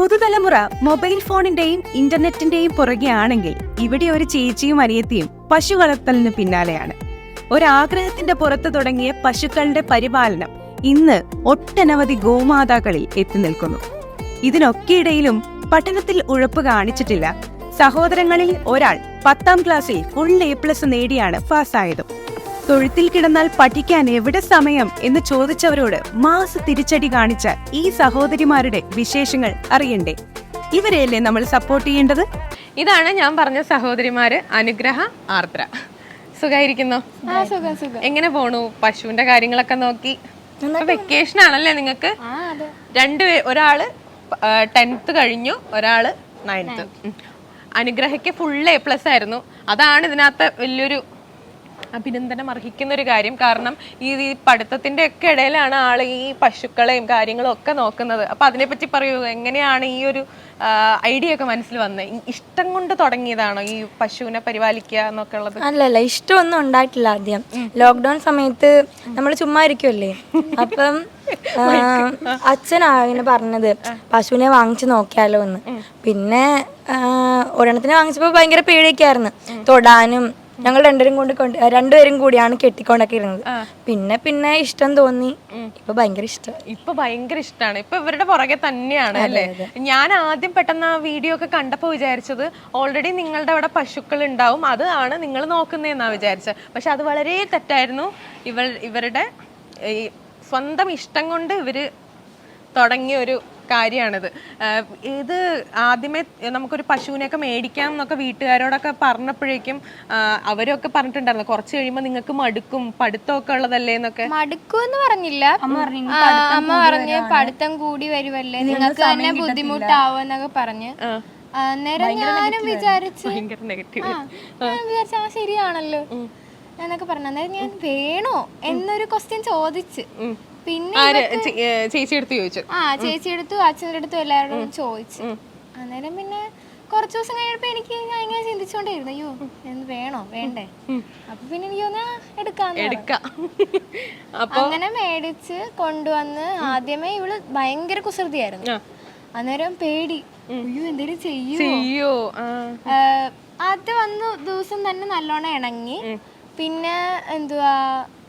പുതുതലമുറ മൊബൈൽ ഫോണിന്റെയും ഇന്റർനെറ്റിന്റെയും പുറകെയാണെങ്കിൽ ഇവിടെ ഒരു ചേച്ചിയും അനിയത്തിയും പശു വളർത്തലിന് പിന്നാലെയാണ്. ഒരാഗ്രഹത്തിന്റെ പുറത്ത് തുടങ്ങിയ പശുക്കളുടെ പരിപാലനം ഇന്ന് ഒട്ടനവധി ഗോമാതാക്കളിൽ എത്തി നിൽക്കുന്നു. ഇതിനൊക്കെയിടയിലും പഠനത്തിൽ ഉഴപ്പ് കാണിച്ചിട്ടില്ല. സഹോദരങ്ങളിൽ ഒരാൾ പത്താം ക്ലാസ്സിൽ ഫുൾ എ പ്ലസ് നേടിയാണ് പാസ്സായതും. തൊഴുത്തിൽ കിടന്നാൽ പഠിക്കാൻ എവിടെ സമയം എന്ന് ചോദിച്ചവരോട് മാസ് തിരിച്ചടി കാണിച്ച ഈ സഹോദരിമാരുടെ വിശേഷങ്ങൾ അറിയണ്ടേ? ഇവരെയല്ലേ നമ്മൾ സപ്പോർട്ട് ചെയ്യേണ്ടത്? ഇതാണ് ഞാൻ പറഞ്ഞ സഹോദരിമാര് അനുഗ്രഹ ആർദ്ര. സുഖായിരിക്കുന്നു? എങ്ങനെ പോണു? പശുവിന്റെ കാര്യങ്ങളൊക്കെ നോക്കി. വെക്കേഷൻ ആണല്ലേ നിങ്ങൾക്ക് ആ അതെ. രണ്ട് ഒരാൾ ടെൻത്ത് കഴിഞ്ഞു ഒരാൾ നയൻത്ത് അനുഗ്രഹയ്ക്ക് ഫുൾ എ പ്ലസ് ആയിരുന്നു. അതാണ് ഇതിനകത്ത് വലിയൊരു അഭിനന്ദനം അർഹിക്കുന്ന ഒരു കാര്യം. കാരണം ഈ ഈ പഠിത്തത്തിന്റെ ഒക്കെ ഇടയിലാണ് ആൾ ഈ പശുക്കളെയും കാര്യങ്ങളും ഒക്കെ നോക്കുന്നത്. അപ്പൊ അതിനെപ്പറ്റി പറയൂ എങ്ങനെയാണ് ഈ ഒരു ഐഡിയ ഒക്കെ മനസ്സിൽ വന്നത് ഇഷ്ടം കൊണ്ട് തുടങ്ങിയതാണോ ഈ പശുവിനെ പരിപാലിക്കുക എന്നൊക്കെ ഉള്ളത്? അല്ലല്ല ഇഷ്ടമൊന്നും ഉണ്ടായിട്ടില്ല ആദ്യം. ലോക്ക്ഡൌൺ സമയത്ത് നമ്മൾ ചുമ്മാ ഇരിക്കുമല്ലേ അപ്പം അച്ഛനാണ് അച്ഛനാ ഇങ്ങനെ പറഞ്ഞത് പശുവിനെ വാങ്ങിച്ചു നോക്കിയാലോ എന്ന്. പിന്നെ ഒരെണ്ണത്തിനെ വാങ്ങിച്ചപ്പോൾ ഭയങ്കര പേടിയൊക്കെയായിരുന്നു തൊടാനും ഞങ്ങൾ രണ്ടുപേരും കൊണ്ട് കൊണ്ട് രണ്ടുപേരും കൂടിയാണ് കെട്ടിക്കൊണ്ടൊക്കെ ഇരുന്നത്. പിന്നെ പിന്നെ ഇഷ്ടം തോന്നി. ഇപ്പൊ ഭയങ്കര ഇഷ്ടം. ഇപ്പൊ ഭയങ്കര ഇഷ്ടമാണ് ഇപ്പൊ ഇവരുടെ പുറകെ തന്നെയാണ് അല്ലേ? ഞാൻ ആദ്യം പെട്ടെന്ന് ആ വീഡിയോ ഒക്കെ കണ്ടപ്പോ വിചാരിച്ചത് ഓൾറെഡി നിങ്ങളുടെ അവിടെ പശുക്കൾ ഉണ്ടാവും അത് ആണ് നിങ്ങൾ നോക്കുന്നതെന്നാ വിചാരിച്ചത്. പക്ഷെ അത് വളരെ തെറ്റായിരുന്നു. ഇവർ ഇവരുടെ സ്വന്തം ഇഷ്ടം കൊണ്ട് ഇവർ തുടങ്ങിയ ഒരു കാര്യമാണിത്. ഇത് ആദ്യമേ നമുക്കൊരു പശുവിനെയൊക്കെ മേടിക്കാം എന്നൊക്കെ വീട്ടുകാരോടൊക്കെ പറഞ്ഞപ്പോഴേക്കും അവരൊക്കെ പറഞ്ഞിട്ടുണ്ടായിരുന്നു. കുറച്ച് കഴിയുമ്പോൾ നിങ്ങൾക്ക് മടുക്കും പഠിത്തമൊക്കെ ഉള്ളതല്ലേ എന്നൊക്കെ. മടുക്കുമെന്ന് പറഞ്ഞില്ല. അമ്മ പറഞ്ഞ് പഠിത്തം കൂടി വരുമല്ലേ നിങ്ങൾക്ക് തന്നെ ബുദ്ധിമുട്ടാവും എന്നൊക്കെ പറഞ്ഞ്. അന്നേരം ഞാനും വിചാരിച്ചു വിചാരിച്ച ആ ശരിയാണല്ലോ. എന്നൊക്കെ പറഞ്ഞു. അന്നേരം ഞാൻ വേണോ? എന്നൊരു ക്വസ്റ്റ്യൻ ചോദിച്ച്. പിന്നെ ചേച്ചി എടുത്ത് ചോദിച്ചു. ആ ചേച്ചി എടുത്തു അച്ഛന്റെ അടുത്തും എല്ലാവരോടും ചോദിച്ചു. അന്നേരം പിന്നെ കുറച്ച് ദിവസം കഴിഞ്ഞപ്പോ എനിക്ക് ഞാൻ ഇങ്ങനെ ചിന്തിച്ചോണ്ടിരുന്നു അയ്യോ എന്ത് വേണോ വേണ്ടേ? അപ്പൊ പിന്നെ എനിക്ക് തോന്നാ എടുക്കാം. അപ്പൊ അങ്ങനെ മേടിച്ച് കൊണ്ടുവന്ന് ആദ്യമേ ഇവൾ ഭയങ്കര കുസൃതിയായിരുന്നു. അന്നേരം പേടി. അയ്യോ എന്തേലും ചെയ്യൂ? ആദ്യം വന്ന ദിവസം തന്നെ നല്ലോണം ഇണങ്ങി. പിന്നെ എന്തുവാ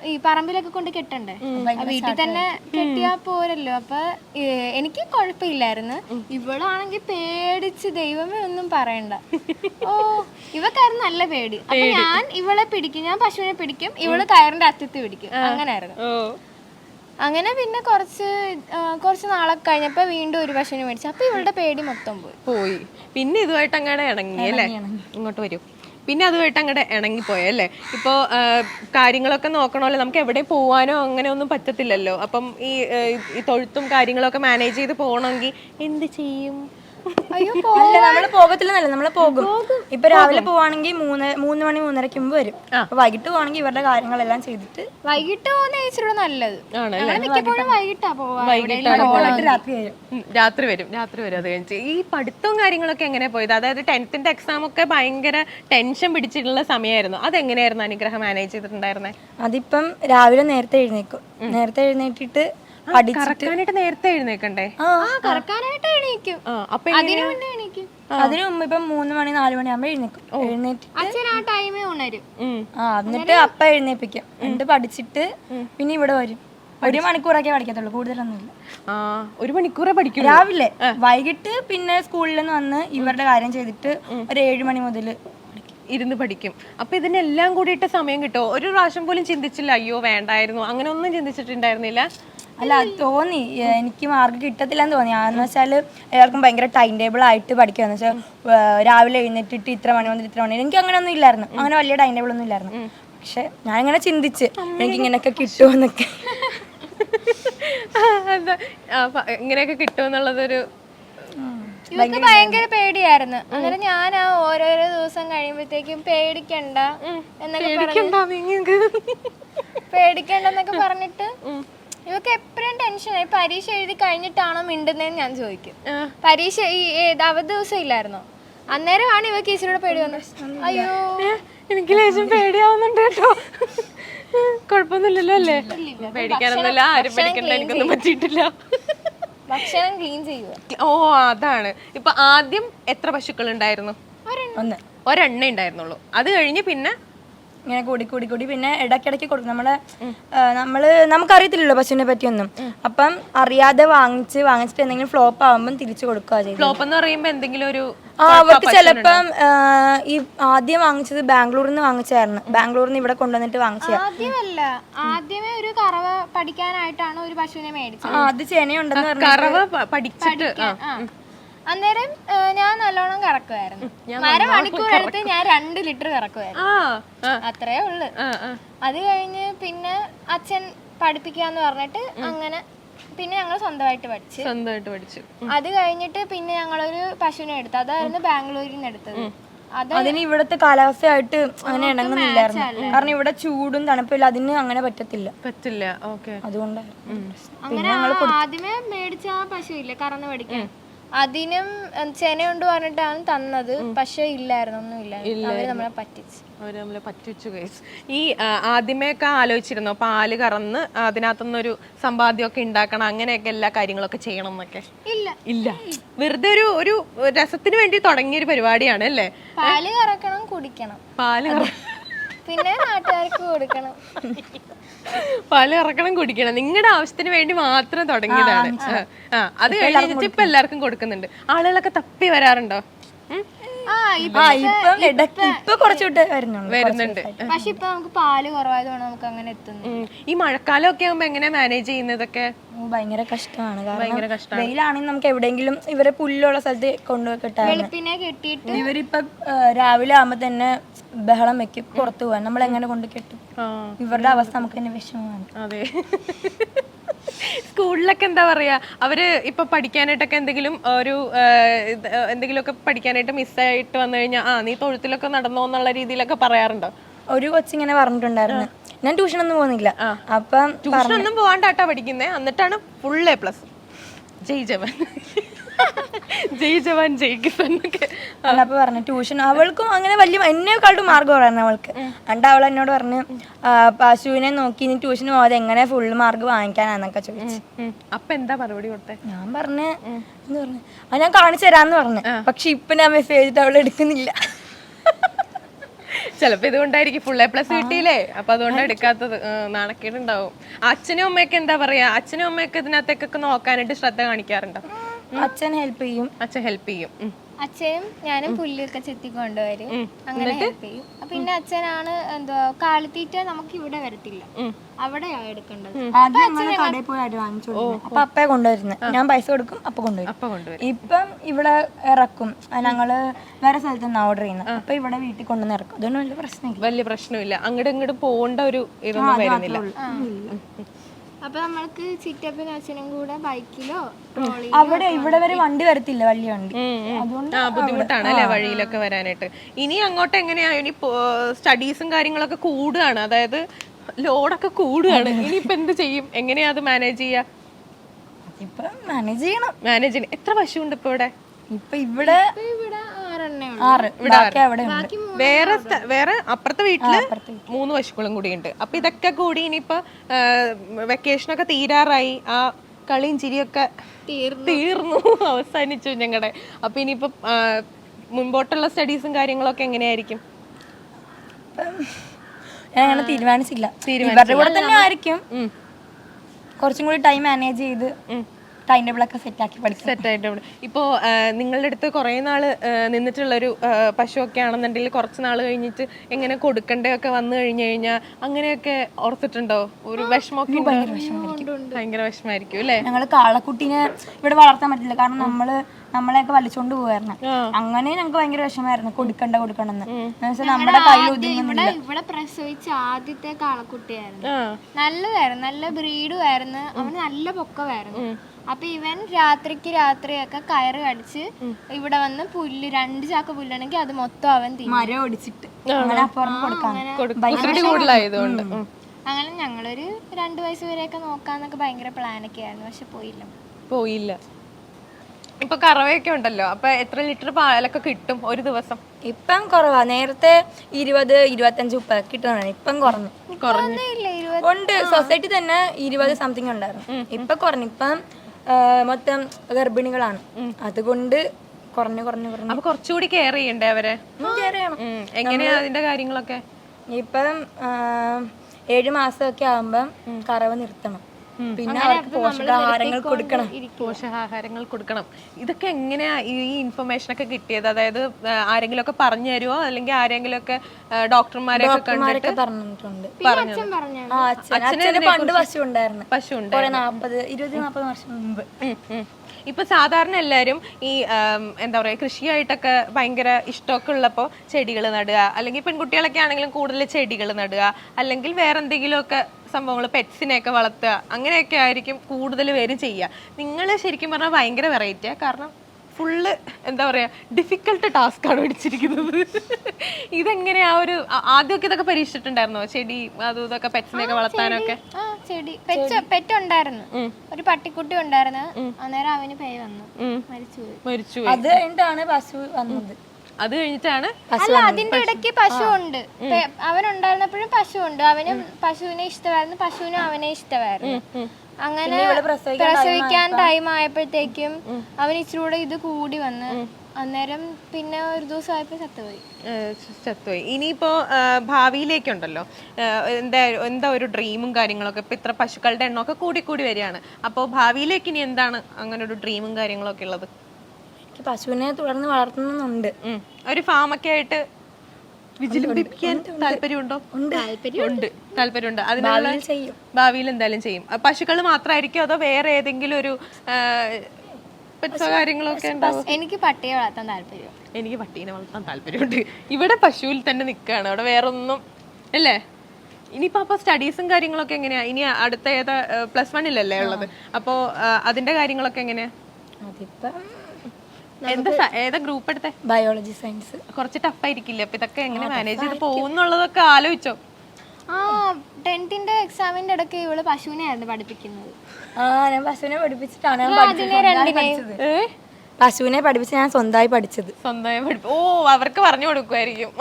ഈ പറമ്പിലൊക്കെ കൊണ്ട് കെട്ടണ്ടേ? വീട്ടിൽ തന്നെ കെട്ടിയാ പോരല്ലോ. അപ്പൊ എനിക്ക് കുഴപ്പമില്ലായിരുന്നു ഇവളാണെങ്കിൽ പേടിച്ച് ദൈവമേ ഒന്നും പറയണ്ട. ഓ ഇവക്കായിരുന്നു നല്ല പേടി. അപ്പൊ ഞാൻ ഇവളെ പിടിക്കും. ഞാൻ പശുവിനെ പിടിക്കും. ഇവൾ കയറിന്റെ അറ്റത്ത് പിടിക്കും. അങ്ങനായിരുന്നു. അങ്ങനെ പിന്നെ കുറച്ച് കുറച്ച് നാളൊക്കെ കഴിഞ്ഞപ്പോ വീണ്ടും ഒരു പശുവിനെ മേടിച്ചു. അപ്പൊ ഇവളുടെ പേടി മൊത്തം പോയി. പോയി. പിന്നെ ഇതുമായിട്ട് അങ്ങനെ ഇറങ്ങി അല്ലേ? ഇങ്ങോട്ട് വരൂ. പിന്നെ അതുമായിട്ട് അങ്ങടെ ഇണങ്ങിപ്പോയി അല്ലേ? ഇപ്പോ കാര്യങ്ങളൊക്കെ നോക്കണമല്ലോ നമുക്ക് എവിടെ പോവാനോ അങ്ങനെ ഒന്നും പറ്റത്തില്ലല്ലോ. അപ്പം ഈ ഈ തൊഴുത്തും കാര്യങ്ങളൊക്കെ മാനേജ് ചെയ്ത് പോകണമെങ്കിൽ എന്ത് ചെയ്യും? അല്ല നമ്മൾ പോകത്തില്ലെന്നല്ല നമ്മൾ പോകും. ഇപ്പൊ രാവിലെ പോവാണെങ്കിൽ മൂന്ന് മൂന്ന് മണി മൂന്നരക്ക് മുമ്പ് വരും. അപ്പൊ വൈകിട്ട് പോവാണെങ്കിൽ ഇവരുടെ കാര്യങ്ങളെല്ലാം ചെയ്തിട്ട് വൈകിട്ട് പോകുന്ന ഇച്ചിരി നല്ലത്. മിക്കപ്പോഴും വൈകിട്ടാ പോവാ. രാത്രി വരും. രാത്രി വരും. രാത്രി വരും അത് കഴിഞ്ഞ് ഈ പഠിത്തവും കാര്യങ്ങളൊക്കെ എങ്ങനെ പോയത്? അതായത് ടെൻത്തിന്റെ എക്സാം ഒക്കെ ഭയങ്കര ടെൻഷൻ പിടിച്ചിട്ടുള്ള സമയമായിരുന്നു അതെങ്ങനെയായിരുന്നു അനുഗ്രഹം മാനേജ് ചെയ്തിട്ടുണ്ടായിരുന്നേ? അതിപ്പം രാവിലെ നേരത്തെ എഴുന്നേക്കും. നേരത്തെ എഴുന്നേറ്റിട്ട് കറക്കാനായിട്ട് നേരത്തെ എഴുന്നേക്കണ്ടേ? കറക്കാനായിട്ട് എണീക്കും. അപ്പൊ അതിനു മുന്നേ എണീക്കും. അതിനു മുമ്പ് ഇപ്പം മൂന്ന് മണി നാല് മണി ആകുമ്പോ എഴുന്നേക്കും. എഴുന്നേറ്റ് അച്ഛൻ ആ ടൈമേ ഉണരും. ആ എന്നിട്ട് അപ്പ എഴുന്നേപ്പിക്കും. എന്നിട്ട് പഠിച്ചിട്ട് പിന്നെ ഇവിടെ വരും. ഒരു മണിക്കൂറൊക്കെ പഠിക്കത്തുള്ളൂ കൂടുതലൊന്നുമില്ല. ആ ഒരു മണിക്കൂറേ പഠിക്കും രാവിലെ വൈകിട്ട് പിന്നെ സ്കൂളിൽ നിന്ന് വന്ന് ഇവരുടെ കാര്യം ചെയ്തിട്ട് ഒരു ഏഴ് മണി മുതൽ ഇരുന്ന് പഠിക്കും. അപ്പൊ ഇതിനെല്ലാം കൂടിയിട്ട് സമയം കിട്ടുമോ ഒരു പ്രാവശ്യം പോലും ചിന്തിച്ചില്ല അയ്യോ വേണ്ടായിരുന്നു. അങ്ങനെ ഒന്നും ചിന്തിച്ചിട്ടുണ്ടായിരുന്നില്ല. അല്ല അത് തോന്നി. എനിക്ക് മാർക്ക് കിട്ടത്തില്ലെന്ന് തോന്നി. എന്ന് വെച്ചാൽ എല്ലാവർക്കും ഭയങ്കര ടൈം ടേബിൾ ആയിട്ട് പഠിക്കുകയെന്ന് വെച്ചാൽ രാവിലെ എഴുന്നേറ്റിട്ട് ഇത്ര മണി വന്നിട്ട് ഇത്ര മണി എനിക്ക് അങ്ങനെ ഒന്നും ഇല്ലായിരുന്നു. അങ്ങനെ വലിയ ടൈം ടേബിൾ ഒന്നും ഇല്ലായിരുന്നു. പക്ഷെ ഞാൻ ഇങ്ങനെ ചിന്തിച്ച് എനിക്ക് ഇങ്ങനെയൊക്കെ കിട്ടുമെന്നൊക്കെ എന്താ ഇങ്ങനെയൊക്കെ കിട്ടുമെന്നുള്ളതൊരു ഇവർക്ക് ഭയങ്കര പേടിയായിരുന്നു. അങ്ങനെ ഞാൻ ആ ഓരോരോ ദിവസം കഴിയുമ്പോഴത്തേക്കും പേടിക്കണ്ട എന്നൊക്കെ പേടിക്കണ്ട പേടിക്കണ്ടെന്നൊക്കെ പറഞ്ഞിട്ട് ഇവക്ക് എപ്പോഴും ടെൻഷനായി പരീക്ഷ എഴുതി കഴിഞ്ഞിട്ടാണോ മിണ്ടുന്നതെന്ന് ഞാൻ ചോദിക്കും. പരീക്ഷ ഈ അവധി ദിവസം ഇല്ലായിരുന്നോ? അന്നേരമാണ് ഇവക്ക് ഈശ്വരോട് പേടി വന്നത്. അയ്യോ. എനിക്ക് ലേശം പേടിയാവുന്നുണ്ട് കേട്ടോ. കുഴപ്പമൊന്നുമില്ലല്ലോ അല്ലേ? പേടിക്കാനൊന്നുമില്ല. ആരും പേടിക്കണ്ട എനിക്കൊന്നും പറ്റിയിട്ടില്ല. ഭക്ഷണം ക്ലീൻ ചെയ്യുക. ഓ അതാണ്. ഇപ്പൊ ആദ്യം എത്ര പശുക്കൾ ഉണ്ടായിരുന്നു ഒരെണ്ണ ഉണ്ടായിരുന്നുള്ളൂ. അത് കഴിഞ്ഞ് പിന്നെ ഇങ്ങനെ കൂടി കൂടി കൂടി പിന്നെ ഇടയ്ക്കിടയ്ക്ക് കൊടുക്കും. നമ്മളെ നമ്മൾ നമ്മൾ നമുക്കറിയത്തില്ലല്ലോ പശുവിനെ പറ്റിയൊന്നും അപ്പം അറിയാതെ വാങ്ങിച്ച് വാങ്ങിച്ചിട്ട് എന്തെങ്കിലും ഫ്ലോപ്പ് ആവുമ്പം തിരിച്ചു കൊടുക്കുക ചെയ്തു ഫ്ലോപ്പ് എന്ന് പറയുമ്പോൾ എന്തെങ്കിലും ഒരു ആ അവർക്ക് ചിലപ്പം ഈ ആദ്യം വാങ്ങിച്ചത് ബാംഗ്ലൂരിൽ നിന്ന് വാങ്ങിച്ചായിരുന്നു ബാംഗ്ലൂരിൽ നിന്ന് ഇവിടെ കൊണ്ടുവന്നിട്ട് വാങ്ങിച്ച ആദ്യമല്ല. ആദ്യമേ ഒരു കറവ പഠിക്കാനായിട്ടാണ് ഒരു പശുവിനെ മേടിച്ചത്. ആ അത് ചെനയുണ്ടെന്ന് പറഞ്ഞു കറവ പഠിച്ചിട്ട്. ആ. അന്നേരം ഞാൻ നല്ലോണം കറക്കുമായിരുന്നു അര മണിക്കൂർ എടുത്ത് ഞാൻ രണ്ട് ലിറ്റർ കറക്കുമായിരുന്നു അത്രേ ഉള്ളു. അത് കഴിഞ്ഞ് പിന്നെ അച്ഛൻ പഠിപ്പിക്കാന്ന് പറഞ്ഞിട്ട് അങ്ങനെ പിന്നെ ഞങ്ങൾ സ്വന്തമായിട്ട് പഠിച്ചു. സ്വന്തമായിട്ട് പഠിച്ചു. അത് കഴിഞ്ഞിട്ട് പിന്നെ ഞങ്ങളൊരു പശുവിനെ എടുത്തു. അതായിരുന്നു ബാംഗ്ലൂരിൽ നിന്ന് എടുത്തത്. അത് അതിന് ഇവിടുത്തെ കാലാവസ്ഥയായിട്ട് അങ്ങനെ ഇണങ്ങുന്നില്ലായിരുന്നു. കാരണം ഇവിടെ ചൂടും തണുപ്പില്ല അതിന് അങ്ങനെ പറ്റത്തില്ല. പറ്റില്ല. ഓക്കെ. അതുകൊണ്ടായിരുന്നു. അങ്ങനെ ആദ്യമേ മേടിച്ച പശു ഇല്ലേ കറന്ന് പഠിക്കാൻ അതിനും ചെനയുണ്ട് പറഞ്ഞിട്ടാണ് തന്നത്. പക്ഷെ ഇല്ലായിരുന്നു ഒന്നും ഇല്ല അവർ നമ്മളെ പറ്റിച്ച്. അവർ നമ്മളെ പറ്റിച്ചു കേസ് ഈ ആ, ആദ്യമേയൊക്കെ ആലോചിച്ചിരുന്നോ പാൽ കറന്ന് അതിനകത്തുനിന്നൊരു സമ്പാദ്യമൊക്കെ ഉണ്ടാക്കണം അങ്ങനെയൊക്കെ എല്ലാ കാര്യങ്ങളൊക്കെ ചെയ്യണം എന്നൊക്കെ ഇല്ല. ഇല്ല. വെറുതെ ഒരു ഒരു രസത്തിന് വേണ്ടി തുടങ്ങിയൊരു പരിപാടിയാണ് അല്ലേ? പാൽ കറക്കണം കുടിക്കണം. പാൽ കറ- പിന്നെ നാട്ടുകാർക്ക് കൊടുക്കണം. പല ഇറക്കണം കുടിക്കണം. നിങ്ങളുടെ ആവശ്യത്തിന് വേണ്ടി മാത്രം തുടങ്ങിയതാണ്. ആ, അത് കഴിഞ്ഞിട്ട് ഇപ്പൊ എല്ലാവർക്കും കൊടുക്കുന്നുണ്ട്. ആളുകളൊക്കെ തപ്പി വരാറുണ്ടോ? ഉം? ആ ആ ഇപ്പം ഇടയ്ക്ക് ഇപ്പൊ കുറച്ചുകൂട്ട് വരുന്നുണ്ട്. വരുന്നുണ്ട് പക്ഷെ ഇപ്പൊ നമുക്ക് പാൽ കുറവായതുകൊണ്ട് നമുക്ക് അങ്ങനെ എത്തുന്നു ഉം. ഈ മഴക്കാലം ഒക്കെ ആകുമ്പോ എങ്ങനെയാ മാനേജ് ചെയ്യുന്നതൊക്കെ? ഭയങ്കര കഷ്ടമാണ്. ഭയങ്കര കാരണം കഷ്ടമാണ്. വെയിലാണെങ്കിൽ നമുക്ക് എവിടെയെങ്കിലും ഇവരെ പുല്ലുള്ള സ്ഥലത്ത് കൊണ്ടുപോയി കിട്ടാറുണ്ട് പിന്നെ കെട്ടിയിട്ട് ഇവരിപ്പൊ ആ, രാവിലെ ആകുമ്പോ തന്നെ ബഹളം വെക്കും പുറത്തു പോകാൻ നമ്മൾ എങ്ങനെ കൊണ്ട് കെട്ടും? ആ. ഇവരുടെ അവസ്ഥ നമുക്ക് തന്നെ വിഷമമാണ്. അതെ. സ്കൂളിലൊക്കെ എന്താ പറയാ അവർ ഇപ്പൊ പഠിക്കാനായിട്ടൊക്കെ എന്തെങ്കിലും ഒരു ഇത്, എന്തെങ്കിലുമൊക്കെ പഠിക്കാനായിട്ട് മിസ്സായിട്ട് വന്നു കഴിഞ്ഞാൽ ആ നീ തൊഴുത്തിലൊക്കെ നടന്നോ എന്നുള്ള രീതിയിലൊക്കെ പറയാറുണ്ടോ? ഒരു കൊച്ചിങ്ങനെ പറഞ്ഞിട്ടുണ്ടായിരുന്നു. ഞാൻ ട്യൂഷനൊന്നും പോകുന്നില്ല. അപ്പം ട്യൂഷൻ ഒന്നും പോകാണ്ടാട്ടാ പഠിക്കുന്നേ. എന്നിട്ടാണ് ഫുൾ എ പ്ലസ് ജയ് ജവാൻ. ജയ് ജവാൻ ജയ് അപ്പൊ പറഞ്ഞു ട്യൂഷൻ അവൾക്കും അങ്ങനെ വലിയ എന്നെക്കാളും മാർഗം പറഞ്ഞു അവൾക്ക്. എന്നിട്ട് അവൾ എന്നോട് പറഞ്ഞു "ആ, പശുവിനെ നോക്കി ഇനി ട്യൂഷന് പോകാതെ എങ്ങനെ ഫുള്ള് മാർഗ് വാങ്ങിക്കാനാന്നൊക്കെ ചോദിച്ചു. അപ്പൊ എന്താ മറുപടി കൊടുത്തേ? ഞാൻ പറഞ്ഞു എന്ന് പറഞ്ഞു അത് ഞാൻ കാണിച്ചു തരാന്ന് പറഞ്ഞു. പക്ഷെ ഇപ്പൊ ഞാൻ മെസ്സേജ് ചെയ്തിട്ട് അവൾ എടുക്കുന്നില്ല. ചിലപ്പോ ഇതുകൊണ്ടായിരിക്കും ഫുൾ എ പ്ലസ് കിട്ടിയില്ലേ? അപ്പൊ അതുകൊണ്ട് എടുക്കാത്തത്. നാണക്കേടുണ്ടാവും. അച്ഛനും അമ്മയൊക്കെ എന്താ പറയാ? അച്ഛനും അമ്മയൊക്കെ ഇതിനകത്തേക്കൊക്കെ നോക്കാനായിട്ട് ശ്രദ്ധ കാണിക്കാറുണ്ടോ? അച്ഛൻ ഹെൽപ്പ് ചെയ്യും. അച്ഛൻ ഹെൽപ്പ് ചെയ്യും. അച്ഛനും ഞാനും പുല്ലൊക്കെ ചെത്തി കൊണ്ടുവരും അങ്ങനെ ഹെൽപ്പ് ചെയ്യും. അപ്പൊ പിന്നെ അച്ഛനാണ് എന്തോ കാലിത്തീറ്റ നമുക്ക് ഇവിടെ വരത്തില്ല അവിടെ എടുക്കേണ്ടത്. അപ്പൊ അപ്പയെ കൊണ്ടുവരുന്നത് ഞാൻ പൈസ കൊടുക്കും അപ്പൊ കൊണ്ടുവരും. അപ്പൊ കൊണ്ടുവരും. ഇപ്പം ഇവിടെ ഇറക്കും. ഞങ്ങൾ വേറെ സ്ഥലത്ത് നിന്ന് ഓർഡർ ചെയ്യുന്നത് അപ്പൊ ഇവിടെ വീട്ടിൽ കൊണ്ടുവന്ന് ഇറക്കും. അതുകൊണ്ട് വലിയ പ്രശ്നമില്ല. വലിയ പ്രശ്നമില്ല. അങ്ങോട്ട് ഇങ്ങോട്ട് പോകേണ്ട ഒരു ഇതൊന്നും വരുന്നില്ല. അപ്പൊ നമ്മൾക്ക് ചിറ്റപ്പനും അച്ഛനും കൂടെ ബൈക്കിലോ അവിടെ ഇവിടെ വരെ വണ്ടി വരത്തില്ല വള്ളി വണ്ടി. അതുകൊണ്ട് ആ ബുദ്ധിമുട്ടാണ് അല്ലെ വഴിയിലൊക്കെ വരാനായിട്ട്. ഇനി അങ്ങോട്ട് എങ്ങനെയാ? ഇനി സ്റ്റഡീസും കാര്യങ്ങളൊക്കെ കൂടുകയാണ് അതായത് ലോഡൊക്കെ കൂടുകയാണ് ഇനിയിപ്പോ എന്ത് ചെയ്യും? എങ്ങനെയാ അത് മാനേജ് ചെയ്യാ? ഇപ്പൊ മാനേജ് ചെയ്യണം. മാനേജിന് എത്ര ഉണ്ട് ഇപ്പൊ ഇവിടെ? ഇപ്പൊ ഇവിടെ ഇവിടെ ആറ്. ബാക്കി അവിടെ ഉണ്ട്. വേറെ സ്ഥ- വേറെ അപ്പുറത്തെ വീട്ടിൽ മൂന്ന് പശുക്കളും കൂടി ഉണ്ട്. അപ്പൊ ഇതൊക്കെ കൂടി ഇനിയിപ്പോ വെക്കേഷനൊക്കെ തീരാറായി. ആ കളിയും ചിരിയൊക്കെ തീർന്നു. അവസാനിച്ചു ഞങ്ങളുടെ അപ്പൊ ഇനിയിപ്പോ ആ, മുൻപോട്ടുള്ള സ്റ്റഡീസും കാര്യങ്ങളൊക്കെ എങ്ങനെയായിരിക്കും? ഞാൻ അങ്ങനെ തീരുമാനിച്ചില്ല. ഇവരുടെ കൂടെ തന്നെ ആയിരിക്കും. കുറച്ചും കൂടി ടൈം മാനേജ് ചെയ്ത് ടൈം ടേബിൾ ഒക്കെ സെറ്റ് ആക്കി പഠിക്കും സെറ്റ് ആയിട്ട് ഇവിടെ ഇപ്പോ നിങ്ങളുടെ അടുത്ത് കുറെ നാൾ നിന്നിട്ടുള്ള ഒരു പശു പശുവൊക്കെ ആണെന്നുണ്ടെങ്കിൽ കുറച്ച് നാൾ കഴിഞ്ഞിട്ട് എങ്ങനെ കൊടുക്കണ്ടൊക്കെ വന്നു കഴിഞ്ഞു കഴിഞ്ഞാൽ അങ്ങനെയൊക്കെ ഓർത്തിട്ടുണ്ടോ? ഒരു വിഷമമൊക്കെ ഉണ്ടോ? ഭയങ്കര വിഷമായിരിക്കും അല്ലേ? ഞങ്ങൾ കാളക്കുട്ടീനെ ഇവിടെ വളർത്താൻ പറ്റില്ല. കാരണം നമ്മൾ നമ്മളെയൊക്കെ വലിച്ചോണ്ട് പോവായിരുന്നു. അങ്ങനെ ഞങ്ങൾക്ക് ഭയങ്കര വിഷമായിരുന്നു കൊടുക്കണ്ട കൊടുക്കണമെന്ന് നമ്മുടെ കയ്യിൽ ഒതുങ്ങുന്നില്ല. ഇവിടെ ഇവിടെ പ്രസവിച്ച ആദ്യത്തെ കാളക്കുട്ടിയായിരുന്നു. ആ. നല്ലതായിരുന്നു. നല്ല ബ്രീഡും ആയിരുന്നു. അവന് നല്ല പൊക്കമായിരുന്നു. അപ്പൊ ഇവൻ രാത്രിക്ക് രാത്രിയൊക്കെ കയറ് കടിച്ച് ഇവിടെ വന്ന് പുല്ല് രണ്ട് ചാക്ക പുല്ലാണെങ്കിൽ അത് മൊത്തം അവൻ തിന്നും. മരം ഒടിച്ചിട്ട്. അങ്ങനെ അപ്പുറം കൊടുക്കാൻ. കൂടുതലായതുകൊണ്ട്. അങ്ങനെ ഞങ്ങളൊരു രണ്ട് വയസ്സ് വരെയൊക്കെ നോക്കാന്നൊക്കെ ഭയങ്കര പ്ലാനൊക്കെ ആയിരുന്നു. പക്ഷെ പോയില്ല. പോയില്ല. ഇപ്പൊ കറവയൊക്കെ ഉണ്ടല്ലോ. അപ്പൊ എത്ര ലിറ്റർ പാലൊക്കെ കിട്ടും ഒരു ദിവസം? ഇപ്പം കുറവാ. നേരത്തെ ഇരുപത് ഇരുപത്തഞ്ച് മുപ്പത് കിട്ടുന്നതാണ്. ഇപ്പം കുറഞ്ഞു. കുറഞ്ഞു ഇല്ല ഇരുപത് ഉണ്ട്. സൊസൈറ്റി തന്നെ ഇരുപത് സംതിങ് ഉണ്ടായിരുന്നു. ഇപ്പൊ കുറഞ്ഞു. ഇപ്പം മൊത്തം ഗർഭിണികളാണ്. അതുകൊണ്ട് കുറഞ്ഞു കുറഞ്ഞു കുറഞ്ഞു. അപ്പൊ കുറച്ചുകൂടി കെയർ ചെയ്യണ്ടേ അവരെ? ഉം, ചെയ്യണം. എങ്ങനെയാ അതിന്റെ കാര്യങ്ങളൊക്കെ? ഇപ്പം ഏഴ് മാസമൊക്കെ ആകുമ്പം കറവ് നിർത്തണം. പിന്നെ അവർക്ക് പോഷകാഹാരങ്ങൾ കൊടുക്കണം. പോഷകാഹാരങ്ങൾ കൊടുക്കണം. ഇതൊക്കെ എങ്ങനെയാ ഈ ഇൻഫർമേഷൻ ഒക്കെ കിട്ടിയത്? അതായത് ആരെങ്കിലും ഒക്കെ പറഞ്ഞു തരുമോ അല്ലെങ്കിൽ ആരെങ്കിലും ഒക്കെ ഡോക്ടർമാരെ പറഞ്ഞിട്ടുണ്ട്. അച്ഛൻ പറഞ്ഞു ആ അച്ഛന് പണ്ട് പശു ഉണ്ടായിരുന്നു പശു ഉണ്ട് കുറെ നാപ്പത് ഇരുപത് നാപ്പത് വർഷം മുമ്പ്. ഇപ്പൊ സാധാരണ എല്ലാരും ഈ എന്താ പറയാ കൃഷിയായിട്ടൊക്കെ ഭയങ്കര ഇഷ്ടമൊക്കെ ഉള്ളപ്പോൾ ചെടികൾ നടുക. അല്ലെങ്കിൽ പെൺകുട്ടികളൊക്കെ ആണെങ്കിലും കൂടുതൽ ചെടികൾ നടുക. അല്ലെങ്കിൽ വേറെ എന്തെങ്കിലുമൊക്കെ സംഭവങ്ങൾ പെറ്റ്സിനെയൊക്കെ വളർത്തുക അങ്ങനെയൊക്കെ ആയിരിക്കും കൂടുതൽ പേര് ചെയ്യുക. നിങ്ങൾ ശരിക്കും പറഞ്ഞാൽ ഭയങ്കര വെറൈറ്റിയാ കാരണം ഫുള്ള് എന്താ പറയുക ഡിഫിക്കൽട്ട് ടാസ്ക് ആണ് പിടിച്ചിരിക്കുന്നത്. ആ ഒരു ആദ്യമൊക്കെ ഇതൊക്കെ പരീക്ഷിച്ചിട്ടുണ്ടായിരുന്നോ? ചെടി അതും ഇതൊക്കെ പെറ്റ്സിനെയൊക്കെ വളർത്താനൊക്കെ? ആ ചെടി. പെറ്റ് പെറ്റ് ഉണ്ടായിരുന്നു. ഒരു പട്ടിക്കുട്ടി ഉണ്ടായിരുന്നു. അന്നേരം അവന് പേ വന്നു. മരിച്ചു മരിച്ചു അത് കഴിഞ്ഞിട്ടാണ് പശു വന്നത്. അത് കഴിഞ്ഞിട്ടാണ് അല്ല അതിന്റെ ഇടയ്ക്ക് പശു ഉണ്ട്. അവൻ അവനുണ്ടായിരുന്നപ്പോഴും പശു ഉണ്ട്. അവന് പശുവിനെ ഇഷ്ടമായിരുന്നു. പശുവിനും അവനെ ഇഷ്ടമായിരുന്നു. അങ്ങനെ പ്രസവിക്കാൻ ടൈം ആയപ്പോഴത്തേക്കും അവൻ ഇച്ചിരി കൂടെ ഇത് കൂടി വന്ന് അന്നേരം പിന്നെ ഒരു ദിവസം ആയപ്പോ ചത്തുപോയി ചത്തുപോയി. ഇനിയിപ്പോ ഭാവിയിലേക്കുണ്ടല്ലോ. എന്താ എന്താ ഒരു ഡ്രീമും കാര്യങ്ങളൊക്കെ? ഇപ്പൊ ഇത്ര പശുക്കളുടെ എണ്ണമൊക്കെ കൂടി കൂടി വരികയാണ്. അപ്പോൾ ഭാവിയിലേക്ക് ഇനി എന്താണ് അങ്ങനെ ഒരു ഡ്രീമും കാര്യങ്ങളൊക്കെ ഉള്ളത്? പശുവിനെ തുടർന്ന് വളർത്തുന്നുണ്ട്. ഒരു ഫാമൊക്കെ ആയിട്ട് വിജിലിപ്പിക്കാൻ താല്പര്യമുണ്ടോ? ഉണ്ട്. താല്പര്യമുണ്ട്. അതിനുള്ള ഭാവിയിൽ എന്തായാലും ചെയ്യും. പശുക്കൾ മാത്രമായിരിക്കും അതോ വേറെ ഏതെങ്കിലും ഒരു കാര്യങ്ങളൊക്കെ എനിക്ക് പട്ടിയെ വളർത്താൻ താല്പര്യം. എനിക്ക് പട്ടീനെ വളർത്താൻ താല്പര്യമുണ്ട്. ഇവിടെ പശുവിൽ തന്നെ നിൽക്കുകയാണ് അവിടെ വേറൊന്നും അല്ലേ? ഇനിയിപ്പോ അപ്പൊ സ്റ്റഡീസും കാര്യങ്ങളൊക്കെ എങ്ങനെയാ? ഇനി അടുത്ത ഏതാ പ്ലസ് വണ്ണിലല്ലേ ഉള്ളത്? അപ്പോ അതിന്റെ കാര്യങ്ങളൊക്കെ എങ്ങനെയാ? അതിപ്പം എന്താ ഏതാ ഗ്രൂപ്പ് എടുത്തേ? ബയോളജി സയൻസ് കുറച്ച് ടഫായിരിക്കില്ലേ അപ്പൊ ഇതൊക്കെ എങ്ങനെ മാനേജ് ചെയ്ത് പോകുന്നുള്ളതൊക്കെ ആലോചിച്ചോ. ആ ടെൻത്തിന്റെ എക്സാമിന്റെ ഇടയ്ക്ക് ഇവൾ പശുവിനെ ആയിരുന്നു പഠിപ്പിക്കുന്നത്. ആ ഞാൻ പശുവിനെ പഠിപ്പിച്ചിട്ടാണ് ഞാൻ പഠിച്ചത്. പശുവിനെ പഠിപ്പിച്ച് ഞാൻ സ്വന്തമായി പഠിച്ചത്. സ്വന്തമായി പഠിപ്പ് ഓ അവർക്ക് പറഞ്ഞു കൊടുക്കുമായിരിക്കും.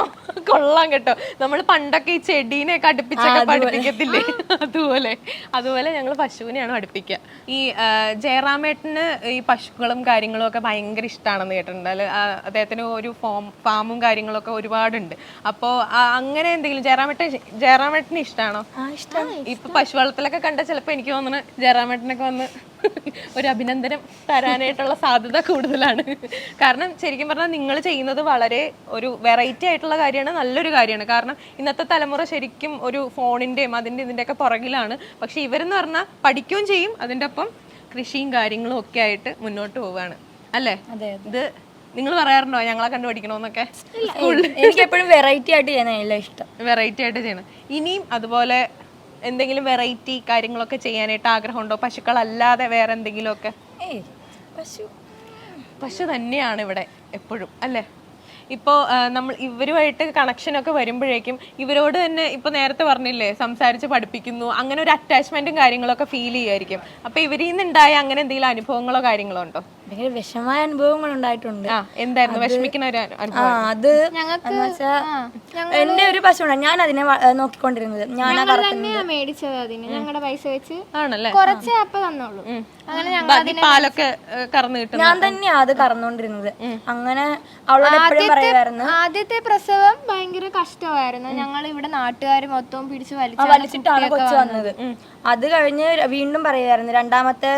കൊള്ളാം കേട്ടോ. നമ്മൾ പണ്ടൊക്കെ ഈ ചെടീനെയൊക്കെ അടുപ്പിച്ചൊക്കെ പഠിപ്പിക്കത്തില്ലേ? അതുപോലെ. അതുപോലെ ഞങ്ങൾ പശുവിനെയാണ് പഠിപ്പിക്കുക ഈ ജയറാമേട്ടന് ഈ പശുക്കളും കാര്യങ്ങളും ഒക്കെ ഭയങ്കര ഇഷ്ടമാണെന്ന് കേട്ടിട്ടുണ്ട്. അല്ലെ അദ്ദേഹത്തിന് ഒരു ഫോം ഫാമും കാര്യങ്ങളൊക്കെ ഒരുപാടുണ്ട്. അപ്പോൾ അങ്ങനെ എന്തെങ്കിലും ജയറാമേട്ടൻ ജയറാമേട്ടന് ഇഷ്ടമാണോ ഇപ്പൊ പശു വളർത്തലൊക്കെ കണ്ട ചിലപ്പോ എനിക്ക് തോന്നുന്നു ജയറാമേട്ടനൊക്കെ വന്ന് ഒരു അഭിനന്ദനം തരാനായിട്ടുള്ള സാധ്യത കൂടുതലാണ്. കാരണം ശരിക്കും പറഞ്ഞാൽ നിങ്ങൾ ചെയ്യുന്നത് വളരെ ഒരു വെറൈറ്റി ആയിട്ടുള്ള കാര്യമാണ് നല്ലൊരു കാര്യമാണ്. കാരണം ഇന്നത്തെ തലമുറ ശരിക്കും ഒരു ഫോണിന്റെയും അതിന്റെ ഇതിന്റെയൊക്കെ പുറകിലാണ്. പക്ഷേ ഇവരെന്ന് പറഞ്ഞാൽ പഠിക്കുകയും ചെയ്യും അതിന്റെ ഒപ്പം കൃഷിയും കാര്യങ്ങളും ഒക്കെ ആയിട്ട് മുന്നോട്ട് പോവുകയാണ്. അല്ലേ? അതെ ഇത് നിങ്ങൾ പറയാറുണ്ടോ? ഞങ്ങളെ കണ്ടു പഠിക്കണമെന്നൊക്കെ എനിക്ക് എപ്പോഴും വെറൈറ്റി ആയിട്ട് ചെയ്യാനായില്ല ഇഷ്ടം. വെറൈറ്റി ആയിട്ട് ചെയ്യണം. ഇനിയും അതുപോലെ എന്തെങ്കിലും വെറൈറ്റി കാര്യങ്ങളൊക്കെ ചെയ്യാനായിട്ട് ആഗ്രഹമുണ്ടോ? പശുക്കളല്ലാതെ വേറെ എന്തെങ്കിലുമൊക്കെ? ഏയ് പശു. പശു തന്നെയാണ് ഇവിടെ എപ്പോഴും അല്ലേ? ഇപ്പോൾ നമ്മൾ ഇവരുമായിട്ട് കണക്ഷനൊക്കെ വരുമ്പോഴേക്കും ഇവരോട് തന്നെ ഇപ്പോൾ നേരത്തെ പറഞ്ഞില്ലേ സംസാരിച്ച് പഠിപ്പിക്കുന്നു അങ്ങനെ ഒരു അറ്റാച്ച്മെന്റും കാര്യങ്ങളൊക്കെ ഫീൽ ചെയ്യുമായിരിക്കും. അപ്പോൾ ഇവരിൽ നിന്നുണ്ടായ അങ്ങനെ എന്തെങ്കിലും അനുഭവങ്ങളോ കാര്യങ്ങളോ ഉണ്ടോ? ഭയങ്കര വിഷമായ അനുഭവങ്ങൾ ഉണ്ടായിട്ടുണ്ട്. എന്തായിരുന്നു? വിഷമിക്കുന്ന ഒരു ആ അനുഭവം അത് ഞങ്ങൾക്ക് എന്റെ ഒരു പശു ഉണ്ട് ഞാൻ അതിനെ നോക്കിക്കൊണ്ടിരുന്നത്. ഞാൻ മേടിച്ചത് അതിന്. ഞങ്ങളുടെ പൈസ വെച്ച് ആണല്ലേ? കുറച്ചേ അപ്പൊ തന്നോളൂ അങ്ങനെ പാലൊക്കെ കറന്ന് കിട്ടുന്നു ഞാൻ തന്നെയാ അത് കറന്നുകൊണ്ടിരുന്നത് അങ്ങനെ അവളോട് എപ്പോഴും പറയുമായിരുന്നു. ആദ്യത്തെ പ്രസവം ഭയങ്കര കഷ്ടമായിരുന്നു. ഞങ്ങൾ ഇവിടെ നാട്ടുകാർ മൊത്തം പിടിച്ച് വലിച്ചിട്ടാണ് കൊച്ചു വന്നത്. അത് കഴിഞ്ഞ് വീണ്ടും പറയുമായിരുന്നു രണ്ടാമത്തെ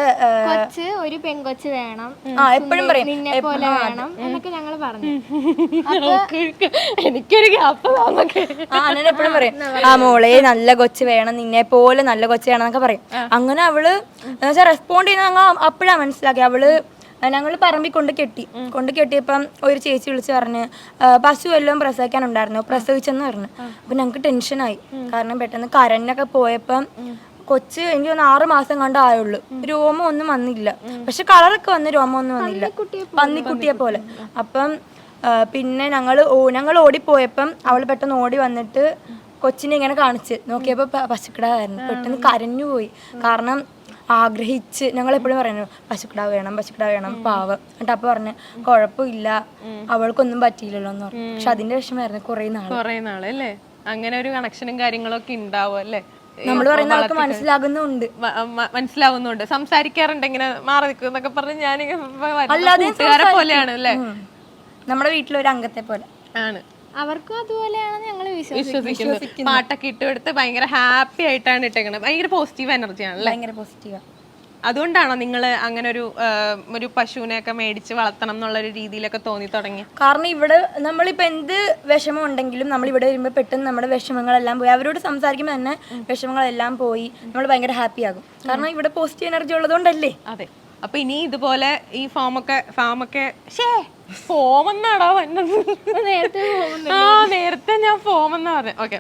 കൊച്ച് ഒരു പെൺകൊച്ച് വേണം. ആ എപ്പോഴും പറയും. നിന്നെ പോലെ വേണം. എന്നൊക്കെ ഞങ്ങൾ പറഞ്ഞു. എനിക്കൊരു ഗ്യാപ്പ് ആ അങ്ങനെ എപ്പോഴും പറയും. ആ മോളെ നല്ല കൊച്ച് വേണം. നിന്നെ പോലെ നല്ല കൊച്ചു വേണം എന്നൊക്കെ പറയും അങ്ങനെ അവൾ എന്നുവെച്ചാൽ റെസ്പോണ്ട് ചെയ്യുന്ന ഞങ്ങൾ അപ്പോഴാണ് മനസ്സിലാക്കി അവൾ ഞങ്ങൾ പറമ്പിൽ കൊണ്ട് കെട്ടി. കൊണ്ട് കെട്ടിയപ്പം ഒരു ചേച്ചി വിളിച്ച് പറഞ്ഞ് "ആ, പശു എല്ലാം പ്രസവിക്കാനുണ്ടായിരുന്നു. പ്രസവിച്ചെന്ന് പറഞ്ഞു. അപ്പൊ ഞങ്ങൾക്ക് ടെൻഷനായി കാരണം പെട്ടെന്ന് കരനൊക്കെ പോയപ്പം കൊച്ച് എനിക്ക് തോന്നുന്നു ആറ് മാസം കണ്ട ആയുള്ളൂ. രോമം ഒന്നും വന്നില്ല. പക്ഷെ കളറൊക്കെ വന്ന് രോമം ഒന്നും വന്നില്ല. പന്നിക്കുട്ടിയെ പോലെ. അപ്പം പിന്നെ ഞങ്ങൾ ഓ ഞങ്ങൾ ഓടിപ്പോയപ്പം അവൾ പെട്ടെന്ന് ഓടി വന്നിട്ട് കൊച്ചിനെ ഇങ്ങനെ കാണിച്ച് നോക്കിയപ്പോൾ പശുക്കിടാവായിരുന്നു. പെട്ടെന്ന് കരഞ്ഞു പോയി. കാരണം ആഗ്രഹിച്ച് ഞങ്ങൾ എപ്പോഴും പറയുന്നു പശുക്കിടാവ് വേണം പശുക്കിടാവ് വേണം പാവം. എന്നിട്ട് അപ്പൊ പറഞ്ഞു കുഴപ്പമില്ല. അവൾക്കൊന്നും പറ്റിയില്ലല്ലോ എന്ന് പറഞ്ഞു. പക്ഷെ അതിന്റെ വിഷമായിരുന്നു കുറെ നാൾ കുറെ നാളല്ലേ അല്ലേ? അങ്ങനെ ഒരു കണക്ഷനും കാര്യങ്ങളൊക്കെ ഉണ്ടാവും അല്ലേ? നമ്മൾ പറയുന്ന മനസ്സിലാകുന്നുണ്ട്. മനസ്സിലാവുന്നുണ്ട്. സംസാരിക്കാറുണ്ട് ഇങ്ങനെ മാറി നിൽക്കും എന്നൊക്കെ പറഞ്ഞ് ഞാൻ പോലെയാണ് അല്ലേ? നമ്മുടെ നമ്മുടെ വീട്ടിലൊരു അംഗത്തെ പോലെ. ആണ്. അവർക്കും അതുപോലെയാണ് ഞങ്ങൾ വിശ്വസിക്കുന്നത്. വിശ്വസിക്കുന്നു. പാട്ടൊക്കെ ഇട്ടുകൊടുത്ത് ഭയങ്കര ഹാപ്പി ആയിട്ടാണ് ഇട്ടേക്കുന്നത് ഭയങ്കര പോസിറ്റീവ് എനർജിയാണ് ആണല്ലേ? ഭയങ്കര പോസിറ്റീവാ അതുകൊണ്ടാണോ നിങ്ങൾ അങ്ങനെ ഒരു ഒരു പശുവിനെയൊക്കെ മേടിച്ച് വളർത്തണം എന്നുള്ള ഒരു രീതിയിലൊക്കെ തോന്നി തുടങ്ങി കാരണം ഇവിടെ നമ്മളിപ്പോൾ എന്ത് വിഷമം ഉണ്ടെങ്കിലും നമ്മൾ ഇവിടെ വരുമ്പോൾ പെട്ടെന്ന് നമ്മുടെ വിഷമങ്ങളെല്ലാം പോയി. അവരോട് സംസാരിക്കുമ്പോൾ തന്നെ വിഷമങ്ങളെല്ലാം പോയി. നമ്മൾ ഭയങ്കര ഹാപ്പി ആകും. കാരണം ഇവിടെ പോസിറ്റീവ് എനർജി ഉള്ളതുകൊണ്ടല്ലേ? അതെ. അപ്പൊ ഇനി ഇതുപോലെ ഈ ഫോമൊക്കെ ഫാമൊക്കെ ഷേ ഫോം എന്നാടാ വന്നത്? നേരത്തെ ആ നേരത്തെ ഞാൻ ഫോം എന്നാ പറഞ്ഞത് ഓക്കെ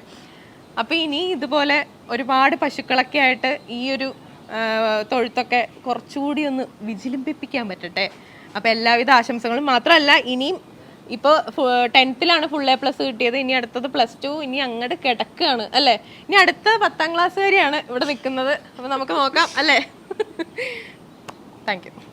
അപ്പൊ ഇനി ഇതുപോലെ ഒരുപാട് പശുക്കളൊക്കെ ആയിട്ട് ഈ ഒരു തൊഴുത്തൊക്കെ കുറച്ചുകൂടി ഒന്ന് വിജിലിമ്പിപ്പിക്കാൻ പറ്റട്ടെ. അപ്പോൾ എല്ലാവിധ ആശംസകളും മാത്രമല്ല ഇനിയും ഇപ്പോൾ ടെൻത്തിലാണ് ഫുൾ എ പ്ലസ് കിട്ടിയത്. ഇനി അടുത്തത് പ്ലസ് ടു ഇനി അങ്ങോട്ട് കിടക്കുകയാണ് അല്ലേ? ഇനി അടുത്ത പത്താം ക്ലാസ് വരെയാണ് ഇവിടെ നിൽക്കുന്നത്. അപ്പോൾ നമുക്ക് നോക്കാം അല്ലേ? Thank you